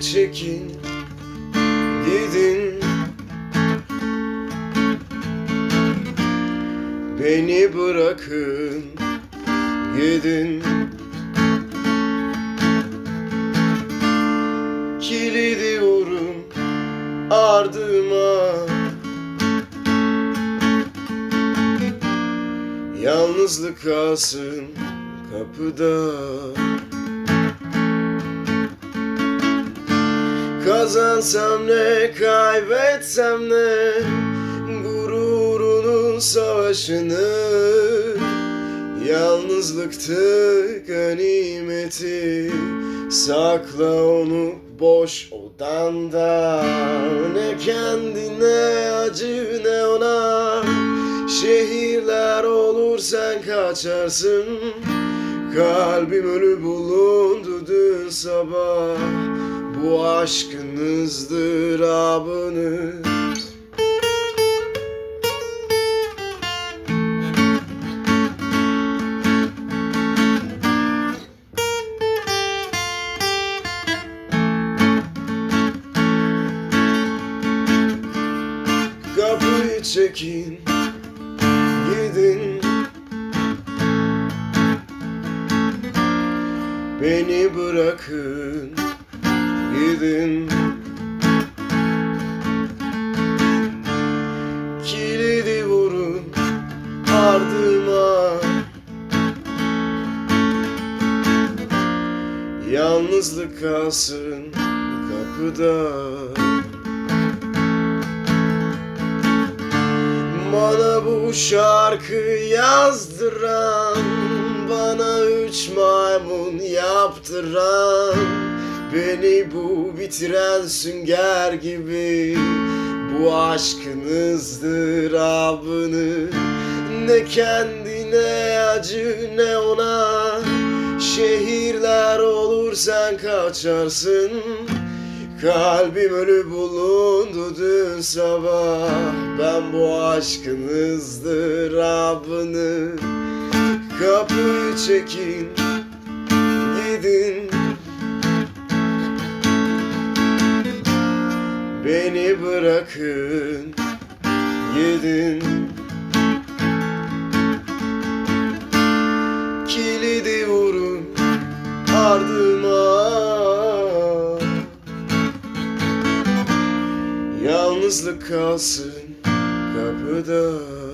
Çekin Gidin. Beni bırakın Gidin. Kilidi vurun ardıma. Yalnızlık kalsın kapıda Kazansam ne kaybetsem ne? Gururunun savaşını Yalnızlıktı ganimeti. Sakla onu boş odanda Ne kendine acı ne ona. Şehirler olur sen kaçarsın Kalbim ölü bulundu dün sabah. Bu aşkın ızdırabını Kapıyı çekin Gidin Beni bırakın Gidin. Kilidi vurun Ardıma. Yalnızlık kalsın kapıda. Bana bu şarkı yazdıran Bana üç maymun yaptıran Beni bu bitiren sünger gibi Bu aşkın ızdırabını Ne kendine acı ne ona. Şehirler olur sen kaçarsın. Kalbim ölü bulundu dün sabah. Ben bu aşkın ızdırabını Kapıyı çekin Gidin. Beni bırakın Gidin. Kilidi vurun ardıma. Yalnızlık kalsın kapıda